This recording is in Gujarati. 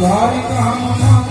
દ્વારકામાં